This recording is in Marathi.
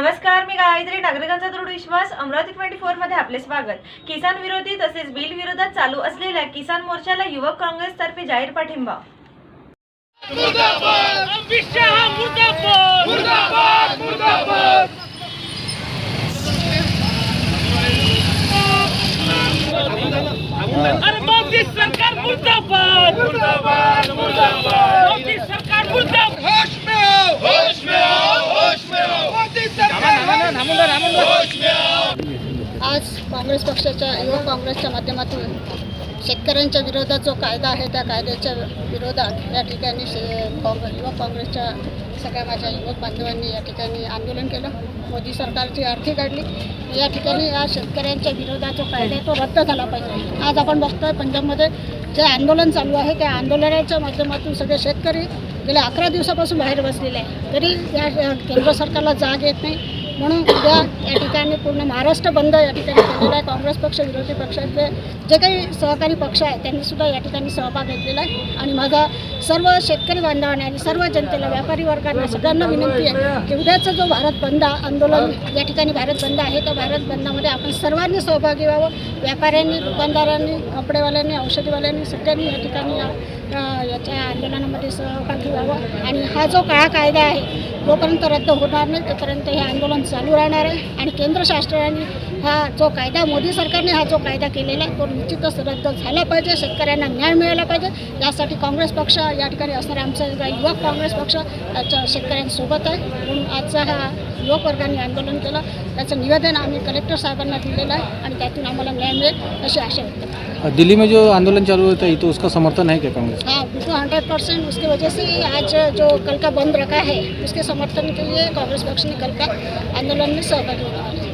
नमस्कार मी गायत्री नागरिकांचा दृढ विश्वास अमरावती ट्वेंटी फोरमध्ये आपले स्वागत. किसान विरोधी तसेच बिल विरोधात चालू असलेल्या किसान मोर्चाला युवक काँग्रेस तर्फे जाहीर पाठिंबा. आज काँग्रेस पक्षाच्या युवा काँग्रेसच्या माध्यमातून शेतकऱ्यांच्या विरोधात जो कायदा आहे त्या कायद्याच्या विरोधात या ठिकाणी शे काँग्रेस युवा काँग्रेसच्या सगळ्या माझ्या युवक बांधवांनी या ठिकाणी आंदोलन केलं. मोदी सरकारची आर्थिक काढली या ठिकाणी या शेतकऱ्यांच्या विरोधात जो कायदा आहे तो रद्द झाला पाहिजे. आज आपण बघतोय पंजाबमध्ये जे आंदोलन चालू आहे त्या आंदोलनाच्या माध्यमातून सगळे शेतकरी गेल्या अकरा दिवसापासून बाहेर बसलेले आहे तरी या केंद्र सरकारला जाग येत नाही. म्हणून उद्या या ठिकाणी पूर्ण महाराष्ट्र बंद या ठिकाणी. केलेला आहे. काँग्रेस पक्ष विरोधी पक्षाचे जे काही सहकारी पक्ष आहेत त्यांनी सुद्धा या ठिकाणी सहभाग घेतलेला आहे. आणि माझा सर्व शेतकरी बांधवांना आणि सर्व जनतेला व्यापारी वर्गांना सगळ्यांना विनंती आहे की उद्याचा जो भारत बंद आंदोलन या ठिकाणी भारत बंद आहे त्या भारत बंदामध्ये आपण सर्वांनी सहभागी व्हावं. व्यापाऱ्यांनी दुकानदारांनी कपडेवाल्यांनी औषधीवाल्यांनी सगळ्यांनी या ठिकाणी याच्या आंदोलनामध्ये सहभागी व्हावं. आणि हा जो काळा कायदा आहे तोपर्यंत रद्द होणार नाही तोपर्यंत हे आंदोलन चालू राहणार आहे. आणि केंद्र शासनाने हा जो कायदा मोदी सरकारने हा जो कायदा केलेला आहे तो निश्चितच रद्द झाला पाहिजे. शेतकऱ्यांना न्याय मिळाला पाहिजे. यासाठी काँग्रेस पक्ष या ठिकाणी असणारा आमचा युवक काँग्रेस पक्ष याच्या शेतकऱ्यांसोबत आहे. म्हणून आजचा हा युवक वर्गाने आंदोलन केलं. त्याचं निवेदन आम्ही कलेक्टर साहेबांना दिलेलं आहे आणि त्यातून आम्हाला न्याय मिळेल अशी आशा व्यक्त दिल्ली में जो आंदोलन चालू हुआ था तो उसका समर्थन है क्या कांग्रेस? हाँ बिल्कुल हंड्रेड परसेंट उसकी वजह से ही आज जो कल का बंद रखा है उसके समर्थन के लिए कांग्रेस पक्ष ने कल का आंदोलन में सहभागी है.